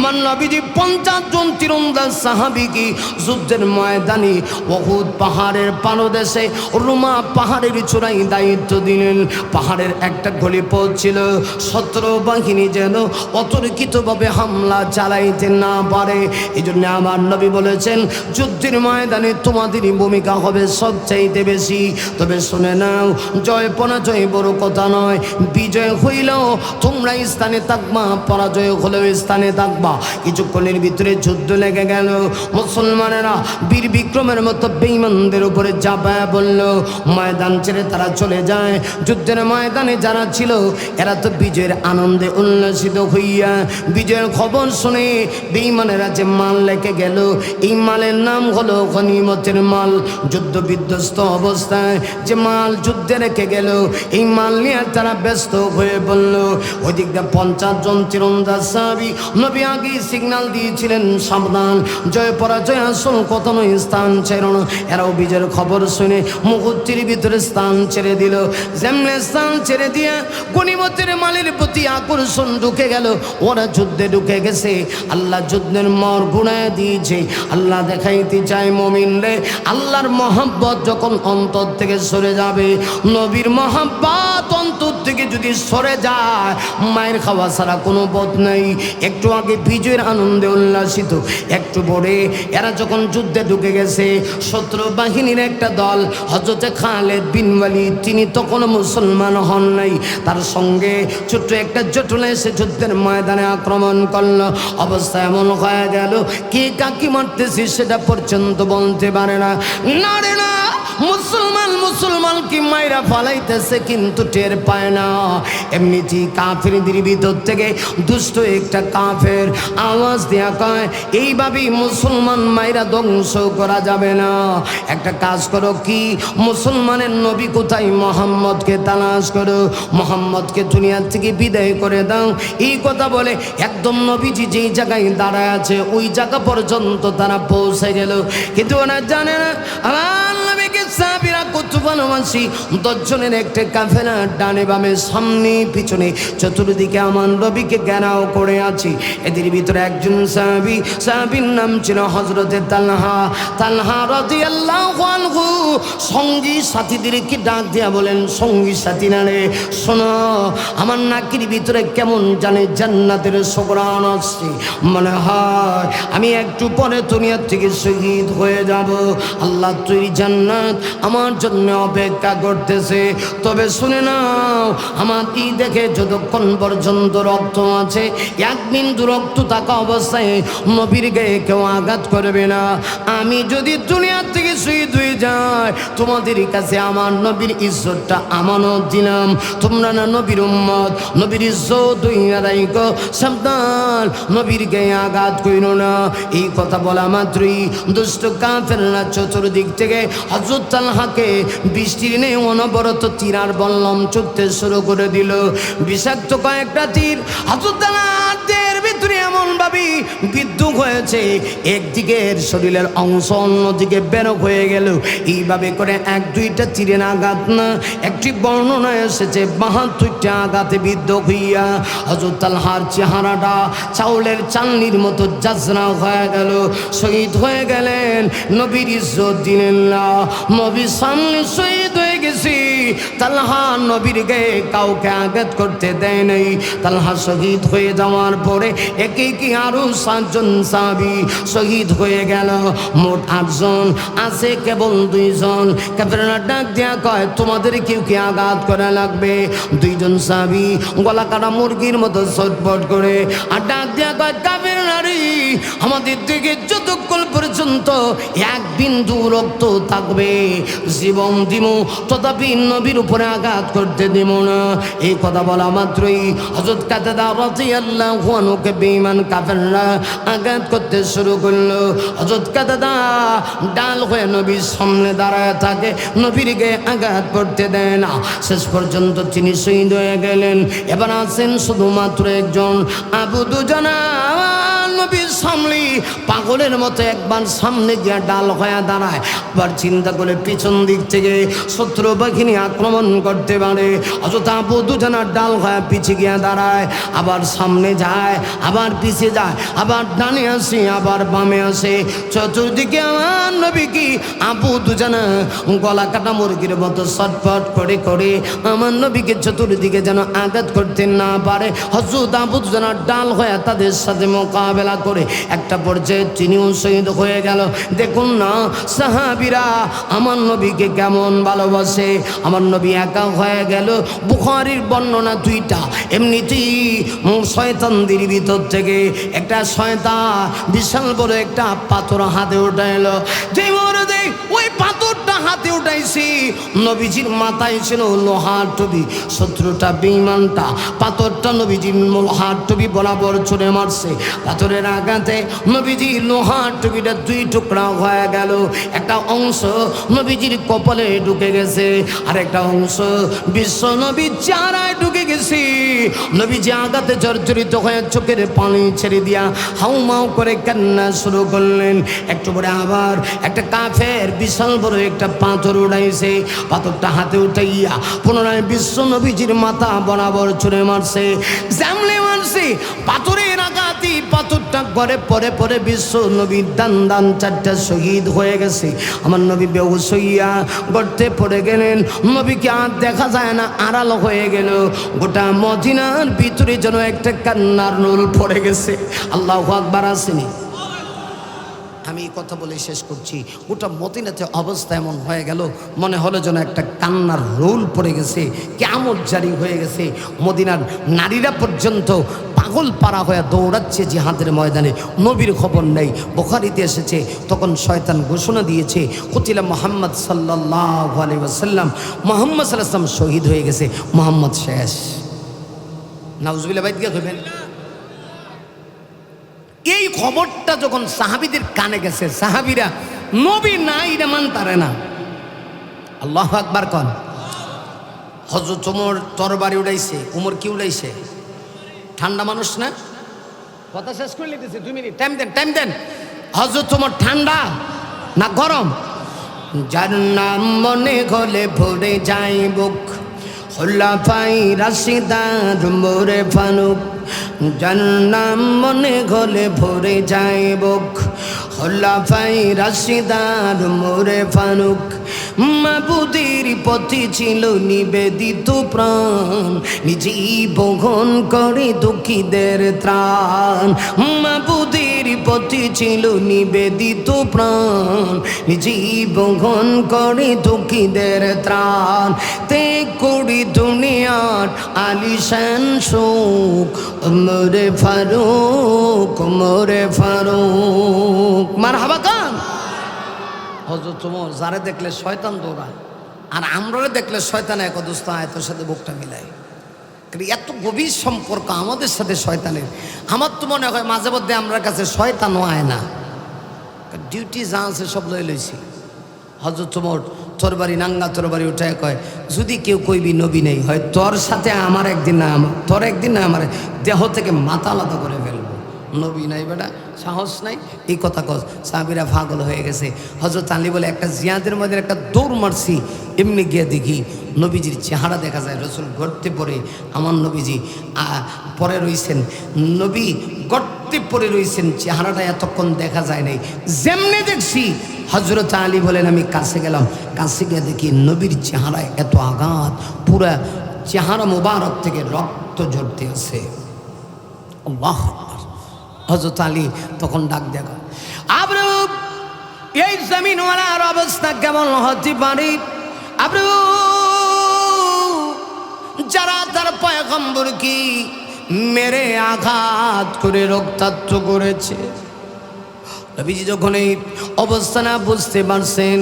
আমার নবীজি পঞ্চাশ জন তীরন্দাজ সাহাবিকে যুদ্ধের ময়দানে বহুত পাহাড়ের পানদেশে রুমা পাহাড়ের চূড়াই দায়িত্ব দিলেন। পাহাড়ের একটা গলি পৌঁছিল। শত্রু বাহিনী যেন অতর্কিতভাবে হামলা চালাইতে না পারে। এই জন্য আমার নবী বলেছেন, যুদ্ধের ময়দানে তোমাদেরই ভূমিকা হবে সবচাইতে বেশি। তবে শুনে নাও, জয় পরাজয় বড় কথা নয়। বিজয় হইলেও তোমরা স্থানে থাকবা, পরাজয় হলেও স্থানে থাকবা। কিছুক্ষণের ভিতরে যুদ্ধ লেগে গেল। মুসলমানেরা বীর বিক্রমের মতো বেইমানদের উপরে চাপায় বলল, ময়দান ছেড়ে তারা চলে যায়। যুদ্ধের ময়দানে যারা ছিল, এরা তো বিজয়ের আনন্দে উল্লাসিত হইয়া বিজয়ের খবর শুনে বেইমানেরা যে মাল লেগে গেল, এই মালের নাম হলো গনিমতের মাল। যুদ্ধ বিধ্বস্ত অবস্থায় যে মাল যুদ্ধে রেখে গেল, এই মাল নিয়ে তারা ব্যস্ত হয়ে বলল ওইদিকটা পঞ্চাশ জন তীরন্দাজ সাহাবি নবী আগে সিগন্যাল দিয়েছিলেন, সাবধান। জয় পরাজয় আসল কত নয়, স্থান ছেড়ে না এরাও বিজয়ের খবর শুনে মুহূর্তের ভিতরে স্থান ছেড়ে দিল। যেমনে স্থান ছেড়ে দিয়ে গণিমতের মালের প্রতি আকর্ষণ ঢুকে গেল, ওরা যুদ্ধে ঢুকে গেছে। আল্লাহ যুদ্ধের মর গুণায় দিয়েছে। আল্লাহ দেখাইতে চায় মমিন রে, আল্লাহর মহাব্বত যখন অন্তর থেকে সরে যাবে, নবীর মহাব্বত অন্তর থেকে যদি সরে যায়, মায়ের খাওয়া ছাড়া কোনো পথ নেই। একটু আগে বিজয়ের আনন্দে উল্লাসিত। একটু পরে এরা যখন যুদ্ধে ঢুকে গেছে, শত্রু বাহিনীর একটা দল হজরতে খালেদ বিন ওয়ালিদ, তিনি তখনও মুসলমান হন নাই। তার সঙ্গে ছোট্ট একটা জটলে এসে যুদ্ধের ময়দানে আক্রমণ করল। অবস্থা এমন হয়ে গেল, কে কাকি মারতেছি সেটা পর্যন্ত বলতে পারে না। না রে না! মুসলমান মুসলমান কি মাইরা ফালাইতেছে, কিন্তু টের পায় না। এমনিতেই কাফেরদের ভিতর থেকে দুষ্ট একটা কাফের আওয়াজ দেয়া কয়, এইভাবেই মুসলমান মাইরা ধ্বংস করা যাবে না। একটা কাজ করো কি, মুসলমানের নবী কোথায়? মোহাম্মদকে তালাশ করো। মোহাম্মদকে দুনিয়ার থেকে বিদায় করে দাও। এই কথা বলে একদম নবীজি যেই জায়গায় দাঁড়ায় আছে, ওই জায়গা পর্যন্ত তারা পৌঁছে গেল। কিন্তু ওরা জানে না আমার ভালোবাসি দশজনের একটা কাফেলা ডানে বামে, সামনে পিছনে, চতুর্দিকে আমার নবীকে জ্ঞানাও করে আছি। এদের ভিতরে একজন সাহাবি, সাহাবির নাম ছিল হজরতে তালহা। তালহা রাজি আল্লাহ সঙ্গী সাথীদেরকে ডাক দিয়া বলেন, সঙ্গী সাথী না রে, শোনো, আমার নাকির ভিতরে কেমন জানে জান্নাতের সগরান আসছে। মনে হয় আমি একটু পরে দুনিয়ার থেকে শহীদ হয়ে যাব। আল্লাহ, তুই জান্নাত আমার জন্য অপেক্ষা করতেছে। তবে শুনে নাও, আমার কি দেখে যতক্ষণ পর্যন্ত রক্ত আছে এক বিন্দু রক্ত থাকা অবস্থায় নবীর গায়ে কেউ আঘাত করবে না। আমি যদি দুনিয়ার থেকে শহীদ হয়ে যাই, তোমাদের কাছে আমার নবীর ইজ্জতটা আমানত দিলাম। তোমরা না নবীর উম্মত, নবীর ইজ্জত হইয়া রাইকো সাবধান, নবীর গায়ে আঘাত কইর না। এই কথা বলা মাত্রই দুষ্ট কাফেররা চতুর্দিক থেকে হজরত তালহাকে বৃষ্টির নেই অনবরত তীরার বললম চড়তে শুরু করে দিল। বিষাক্ত কয়েকটা তীর। হজরত তালহাদের ভিতরে ভাবি বিদ্যুৎ হয়েছে। একদিকের শরীরের অংশ অন্যদিকে বেরো হয়ে গেল। এইভাবে করে এক, দুইটা তীরের আঘাত না, একটি বর্ণনা এসেছে, বাহাত্তরটা আঘাতে বিদ্ধ হইয়া। হজরত তালহার চেহারাটা চাউলের চালনির মতো যাজরা হয়ে গেল। শহীদ হয়ে গেলেন নবীর ইজ্জত দিলেন না। সামনে শহীদ হয়ে গেছি। তালহা নবীর গায়ে কাউকে আঘাত করতে দেয় নাই। তালহা শহীদ হয়ে যাওয়ার পরে একে কি আরও সাতজন সাবি শহীদ হয়ে গেল? মোট আটজন। আছে কেবল দুইজন। ক্যাপ্টেনরা ডাক দেয়া কয়, তোমাদের কেউ কি আঘাত করা লাগবে? দুইজন সাবি গলা কাটা মুরগির মতো ছটপট করে আর ডাক দেয়া কয় কাবের নারী আমাদের দিকে যতক্ষণ পর্যন্ত এক বিন্দু রক্ত থাকবে, জীবন দিব তথাপি নবীর উপরে আঘাত করতে দিব না। এই কথা বলা মাত্রই হজরত কাতাদা রাজি আল্লাহ হুয়ানুকে বেঈমান কাফেররা আঘাত করতে শুরু করল। হজরত ডাল হয়ে নবীর সামনে দাঁড়ায় থাকে নবীর আঘাত করতে দেয় না। শেষ পর্যন্ত তিনি শহীদ হয়ে গেলেন। এবার আছেন শুধুমাত্র একজন আবু দুজনা নবীর সামনে পাগলের মতো একবার সামনে গিয়ে ডাল হয়ে দাঁড়ায়। আবার চিন্তা করে পিছন দিক থেকে শত্রু বাহিনী আক্রমণ করতে পারে। অযথ আবু দুজনের ডাল হয়ে পিছিয়ে গিয়ে দাঁড়ায়। আবার সামনে যায়, আবার পিছিয়ে যায়, আবার ডানে আসে, আবার বামে আসে। চতুর্দিকে আমার নবী কি? আপু দুজনা গলা কাটা মুরগির মতো ছটফট করে করে আমার নবীকে চতুর্দিকে যেন আঘাত করতে না পারে। হজরত আবু দুজনা ডাল হয়ে তাদের সাথে মোকাবেলা করে একটা পর্যায়ে তিনিও শহীদ হয়ে গেল। দেখুন না, সাহাবিরা আমার নবীকে কেমন ভালোবাসে। আমার নবী একা হয়ে গেল, বুখারির বর্ণনা দুইটা। এমনিতেই শয়তানদের ভিতর থেকে একটা শয়তান বিশাল বড় একটা পাথর হাতে উঠে এলো ওই পাথরটা হাতে উঠাইছি, নবীজির মাথায় ছিল লোহার টবি শত্রুটা বেইমানটা পাথরটা নবীজির লোহার টবি বরাবর ছুড়ে মারছে। পাথরের আঘাতে নবীজি লোহার টবিটা দুই টুকরা হয়ে গেল। একটা অংশ নবীজির কপালে ঢুকে গেছে আর একটা অংশ বিশ্ব নবীর চারায় ঢুকে গেছে। নবীজি আঘাতে জর্জরিত হয়ে চোখের পানি ছেড়ে দিয়া হাউমাউ করে কান্না শুরু করলেন। একটু পরে আবার একটা কাফের বিশাল বড় একটা পাথর উড়াইছে। পাথরটা হাতে উঠাইয়া পুনরায় বিশ্ব নবীজির মাথা বরাবর ছুঁড়ে মারছে জামলে মারছে আঘাতি পাথরটা ঘরে পরে পরে বিশ্ব নবী দান দান চারটা শহীদ হয়ে গেছে। আমার নবী বেহুশ হইয়া গর্তে পড়ে গেলেন। নবীকে আর দেখা যায় না, আড়াল হয়ে গেল। গোটা মদিনার ভিতরে যেন একটা কান্নার নুল পড়ে গেছে। আল্লাহ আকবার আসেনি। আমি এই কথা বলে শেষ করছি। গোটা মদিনাতে অবস্থা এমন হয়ে গেল, মনে হলো যেন একটা কান্নার রোল পড়ে গেছে কেমন জারি হয়ে গেছে। মদিনার নারীরা পর্যন্ত পাগল পাড়া হয়ে দৌড়াচ্ছে জিহাদের ময়দানে, নবীর খবর নেই। বোখারিতে এসেছে, তখন শয়তান ঘোষণা দিয়েছে, কতিলা মোহাম্মদ সাল্লাহ আলাইসাল্লাম মোহাম্মদ সাল্লাম শহীদ হয়ে গেছে, মোহাম্মদ শেষ। নাউজবিল্লা বাইদ গিয়ে হইবেন খবরটা যখন সাহাবিদের কানে গেছে, সাহাবিরা, নবী রে মান তারে না। আল্লাহ আকবার কন। হজরত ওমর তরবারি উড়াইছে উমর কি উড়াইছে? ঠান্ডা মানুষ না? কথা শেষ করে লিখতেছে দুই মিনিট। টাইম দেন টাইম দেন। হজরত ওমর ঠান্ডা না গরম? যার নাম মনে হলে ভরে যায় বুক। খোলাফাই রাশিদার মোরে ফানুক। যার নাম মনে ঘলে ভরে যায় বুক। খোলাফাই রাশিদার মোরে ফানুক মাবুদের পথে ছিল নিবেদিত প্রাণ। নিজেই বহন করে দুঃখীদের ত্রাণ। মাবুদের পথে ছিল নিবেদিত প্রাণ। নিজেই বহন করে দুঃখীদের ত্রাণ। তে করি দুনিয়ার আলিশান শোক মরে ফারুক মরে ফারুক। মার হাবা কান হজরত তোমার যারে দেখলে শয়তান দৌড়ায়, আর আমরা দেখলে শয়তান এক অদস্ত আয়তের সাথে বুকটা মিলায়। এত গভীর সম্পর্ক আমাদের সাথে শয়তানের। আমার তো মনে হয় মাঝে মধ্যে আমরা কাছে শয়তানও আয় না। ডিউটি যা আছে সব লয়ে লইছি। হজরত তোমার তোর বাড়ি নাঙ্গা তোর বাড়ি উঠায় কয়, যদি কেউ কইবি নবী নেই, হয় তোর সাথে আমার একদিন না, তোর একদিন না আমার দেহ থেকে মাথা আলাদা করে ফেলব। নবী নাই বেটা সাহস নাই? এই কথা কস, সাহাবিরা পাগল হয়ে গেছে। হজরত আলী বলে, একটা জিয়াদের মধ্যে একটা দৌড় মারছি, এমনি গিয়ে দেখি নবীজির চেহারা দেখা যায়, রসুল গড়তে পড়ে, আমার নবীজি পরে রইছেন। নবী গর্তে পড়ে রইছেন, চেহারাটা এতক্ষণ দেখা যায় নাই। যেমনি দেখছি হজরত আলী বলেন, আমি কাছে গেলাম, কাছে গিয়ে দেখি নবীর চেহারায় এত আঘাত, পুরা চেহারা মোবারক থেকে রক্ত ঝরতে আছে। আল্লাহ হজরত আলী তখন ডাক দেখা আবরু, এই জমিনওয়ালার অবস্থা কেমন হতে পারে? আবরু, যারা তার পয়গম্বর কি মেরে আঘাত করে রক্তাক্ত করেছে। নবীজি যখন এই অবস্থানা বুঝতে পারছেন,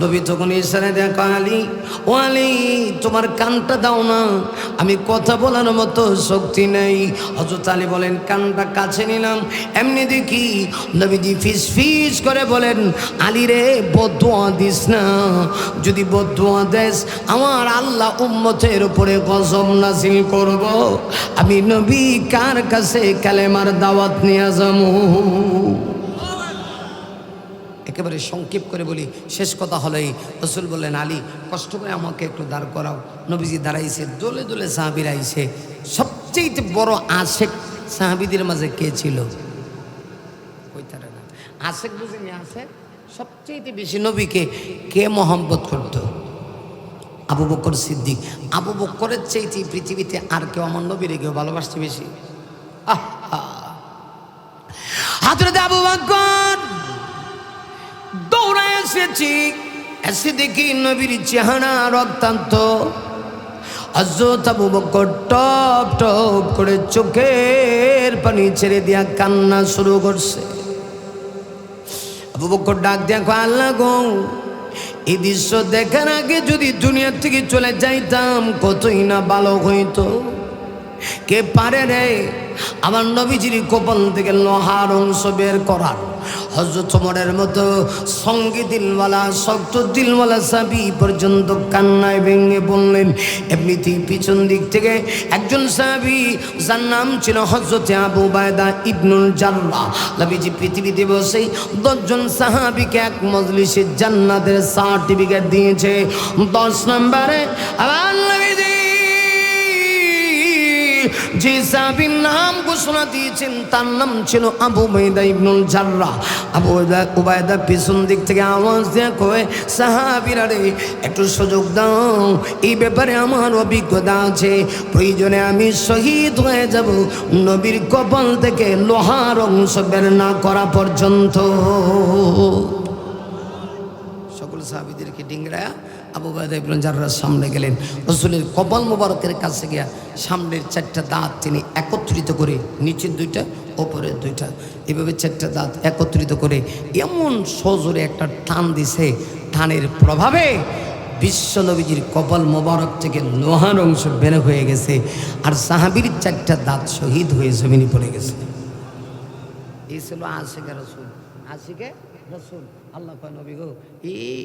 নবী তখন ইশারা দেখা আলী? ও আলী, তোমার কানটা দাও না। আমি কথা বলার মতো শক্তি নেই। হজরত আলী বলেন, কানটা কাছে নিলাম। এমনি দেখি নবীজি ফিস ফিস করে বলেন, আলী রে, বদুয়া দিস না। যদি বদুয়া দেস, আমার আল্লাহ উম্মতের উপরে গজব নাসিল করব। আমি নবী কার কাছে কালেমার দাওয়াত নিয়ে যাব? একেবারে সংক্ষেপ করে বলি, শেষ কথা হলেই রসুল বললেন, আলী, কষ্ট করে আমাকে একটু দাঁড় করাও। নবীজি দাঁড়াইছে, দোলে দোলে সাহাবিরা আইছে। সবচেয়ে বড় আশেক সাহাবিদের মাঝে কে ছিল? আশেক সবচেয়ে বেশি নবীকে কে মহব্বত করত? আবু বকর সিদ্দিক। আবু বকরের চাইতে পৃথিবীতে আর কেউ আমার নবীরে কেউ ভালোবাসছে বেশি। আহ! আবু বকর! এসেছি। এসে দেখি নবীর চেহারা রক্তান্ত হজরত বকর টপ টপ করে চোখের পানি ছেড়ে দিয়া কান্না শুরু করছে। ডাক দেখো আল্লাহ গো, এই দৃশ্য দেখার আগে যদি দুনিয়ার থেকে চলে যাইতাম, কতই না ভালো হইতো। কে পারে রে? আমার নবীজির কপাল থেকে লোহার অংশ বের করার। হজরত ওমরের মতো সঙ্গী দিলওয়ালা, শক্ত দিলওয়ালা সাবি পর্যন্ত কান্নায় ভেঙে বললেন এমনিতেই পিছন দিক থেকে একজন সাবি যার নাম ছিল হজরতে আবু বায়দা ইবনুল জাল্লা নবীজি পৃথিবীতে বসে দশজন সাহাবিকে এক মজলিসে জান্নাতের সার্টিফিকেট দিয়েছে। দশ নম্বরে আবার যে সাহাবীর নাম ঘোষণা দিয়েছেন, তার নাম ছিল আবু বাইদা ইবনুল জাররা আবু উবায়দা পিছন দিক থেকে আওয়াজ দেয়া কয়ে, সাহাবীরা রে, একটু সুযোগ দাও। এই ব্যাপারে আমার অভিজ্ঞতা আছে। প্রয়োজনে আমি শহীদ হয়ে যাব। নবীর কপাল থেকে লোহার অংশ বের না করা পর্যন্ত। সকল সাহাবিদেরকে ডিংরায়া আবু বায়দা ইবনুল জাররার সামনে গেলেন। রসুলের কপাল মোবারকের কাছে গিয়া সামনের চারটা দাঁত তিনি একত্রিত করে, নিচের দুইটা, ওপরের দুইটা, এভাবে চারটা দাঁত একত্রিত করে এমন সজোরে একটা টান দিছে। টানের প্রভাবে বিশ্ব নবীজির কপাল মোবারক থেকে লোহার অংশ বের হয়ে গেছে আর সাহাবির চারটা দাঁত শহীদ হয়ে জমিনে পড়ে গেছে। এই ছিল আশিকে রসুল। আশিকে রসুল। আল্লাহ কয়, নবী গো,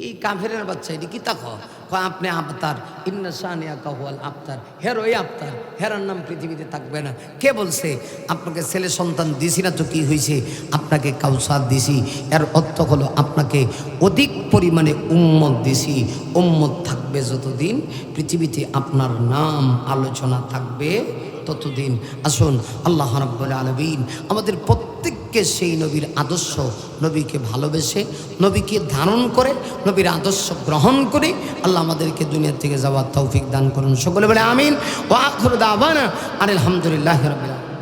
এই কাফেরের বাচ্চা এটি কি তা কয়? আপনি আবতার, ইন্না সানিয়া কাহুয়াল আবতার হের ওই আবতার, হেরার নাম পৃথিবীতে থাকবে না। কে বলছে, আপনাকে ছেলে সন্তান দিছি না তো কি হয়েছে আপনাকে কাউসার দিছি। এর অর্থ হলো আপনাকে অধিক পরিমাণে উম্মত দিছি। উম্মত থাকবে যতদিন পৃথিবীতে আপনার নাম আলোচনা থাকবে ততদিন। আসুন, আল্লাহ রব্বুল আলমিন আমাদের প্রত্যেককে সেই নবীর আদর্শ, নবীকে ভালোবেসে, নবীকে ধারণ করে, নবীর আদর্শ গ্রহণ করে আল্লাহ আমাদেরকে দুনিয়ার থেকে যাওয়ার তৌফিক দান করুন। সকলে বলে আমিন। ও আখর দাবানা আর আলহামদুলিল্লাহ আলামিন।